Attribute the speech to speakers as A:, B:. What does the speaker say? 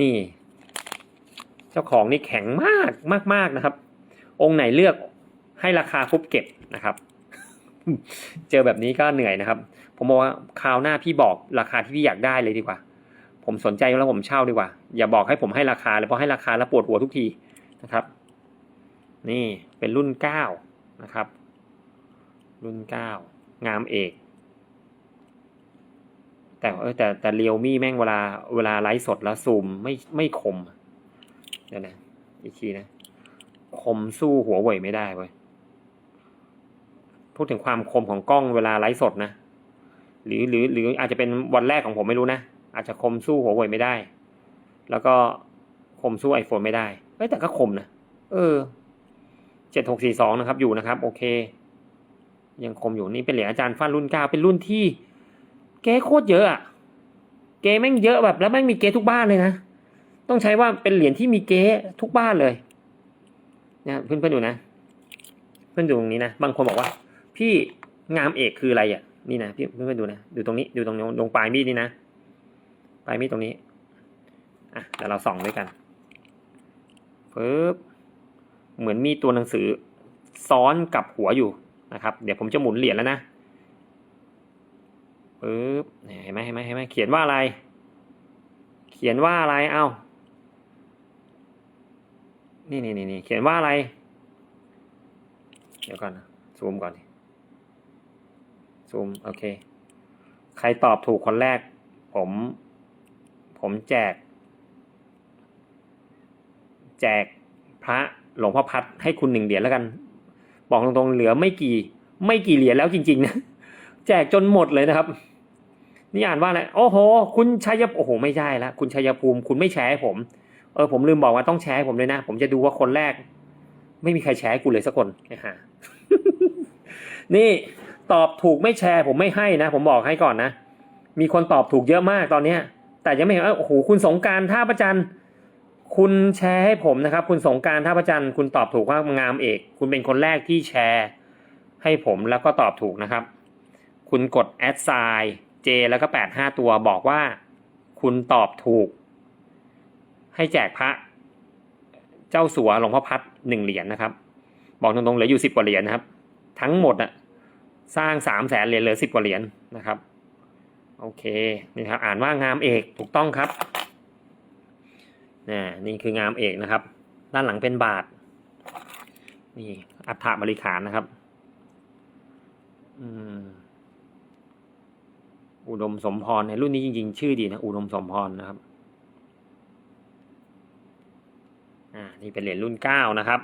A: นี่ เจ้าของนี่แข็งมากมากมากนะครับ องค์ไหนเลือกให้ราคาปุ๊บเก็บนะครับ เจอแบบนี้ก็เหนื่อยนะครับ ผมบอกว่าคราวหน้าพี่บอกราคาที่พี่อยากได้เลยดีกว่า ผมสนใจแล้วผมเช่าดีกว่า อย่าบอกให้ผมให้ราคาเลยเพราะให้ราคาแล้วปวดหัวทุกทีนะครับ นี่เป็นรุ่นเก้านะครับ รุ่นเก้างามเอก แต่เออแต่แต่เรียวมี่แม่งเวลาเวลาไลฟ์สดแล้วซูมไม่ไม่คมเดี๋ยวนะอีกทีนะ คมสู้หัวเว่ยไม่ได้เว้ยพูดถึงความคมของกล้องเวลาไลฟ์สดนะ หรือหรือหรืออาจจะเป็นวันแรกของผมไม่รู้นะ อาจจะคมสู้หัวเว่ยไม่ได้ แล้วก็คมสู้ iPhone ไม่ได้เอ้แต่ก็คมนะเออเจ็ดหกสี่สองนะครับอยู่นะครับ โอเค ยังคมอยู่นี่เป็นเหรียญอาจารย์ฟันรุ่นเก้าเป็นรุ่นที่ เก๊โคตรเยอะอะเก๊แม่งเยอะแบบ แล้วแม่งมีเก๊ทุกบ้านเลยนะ ต้องใช้ว่าเป็นเหรียญที่มีเก๊ทุกบ้านเลยเนี่ยเพื่อนเพื่อนดูนะ เพื่อนดูตรงนี้นะ บางคนบอกว่า พี่งามเอกคืออะไรอะ นี่นะพี่เพื่อนเพื่อนดูนะ ดูตรงนี้ ดูตรงนี้ตรงปลายมีดนี่นะ ปลายมีดตรงนี้ อะเดี๋ยวเราส่องด้วยกันปึ๊บเหมือนมีตัวหนังสือซ้อนกับหัวอยู่นะครับ เดี๋ยวผมจะหมุนเหรียญแล้วนะ ปึ๊บเห็นไหมเห็นไหมเห็นไหมเขียนว่าอะไร เขียนว่าอะไรเอ้านี่นี่นี่นี่เขียนว่าอะไร เดี๋ยวก่อนนะซูมก่อนซูมโอเค ใครตอบถูกคนแรก ผม ผมแจก แจกพระหลวงพ่อพัดให้คุณหนึ่งเหรียญแล้วกัน บอกตรงๆเหลือไม่กี่ ไม่กี่เหรียญแล้วจริงๆนะแจกจนหมดเลยนะครับ นี่อ่านว่าอะไรโอ้โห คุณชัยโอ้โหไม่ใช่ละคุณชัยภูมิ คุณไม่แชร์ให้ผม เออผมลืมบอกว่าต้องแชร์ให้ผมเลยนะ ผมจะดูว่าคนแรก ไม่มีใครแชร์ให้กูเลยสักคนนะฮะนี่ตอบถูกไม่แชร์ ผมไม่ให้นะ ผมบอกให้ก่อนนะ มีคนตอบถูกเยอะมากตอนเนี้ย แต่ยังไม่เห็นว่าโอ้โหคุณสงการท่าประจันคุณแชร์ให้ผมนะครับ คุณสงการท่าประจันคุณตอบถูกว่างามเอก คุณเป็นคนแรกที่แชร์ให้ผมแล้วก็ตอบถูกนะครับ คุณกดแอดไซน์ เจแล้วก็แปดห้าตัวบอกว่า คุณตอบถูก ให้แจกพระ เจ้าสัวหลวงพ่อพัดหนึ่งเหรียญนะครับ บอกตรงๆเหลืออยู่สิบกว่าเหรียญนะครับ ทั้งหมดอะสร้างสามแสนเหรียญเหลือสิบกว่าเหรียญนะครับ โอเคนี่ครับ อ่านว่างามเอกถูกต้องครับนี่นี่คืองามเอกนะครับ ด้านหลังเป็นบาท นี่อัฐบริขารนะครับ อืม อุดมสมพรในรุ่นนี้จริง ๆ ชื่อดีนะ อุดมสมพรนะครับ อ่า นี่เป็นเหรียญรุ่นเก้านะครับ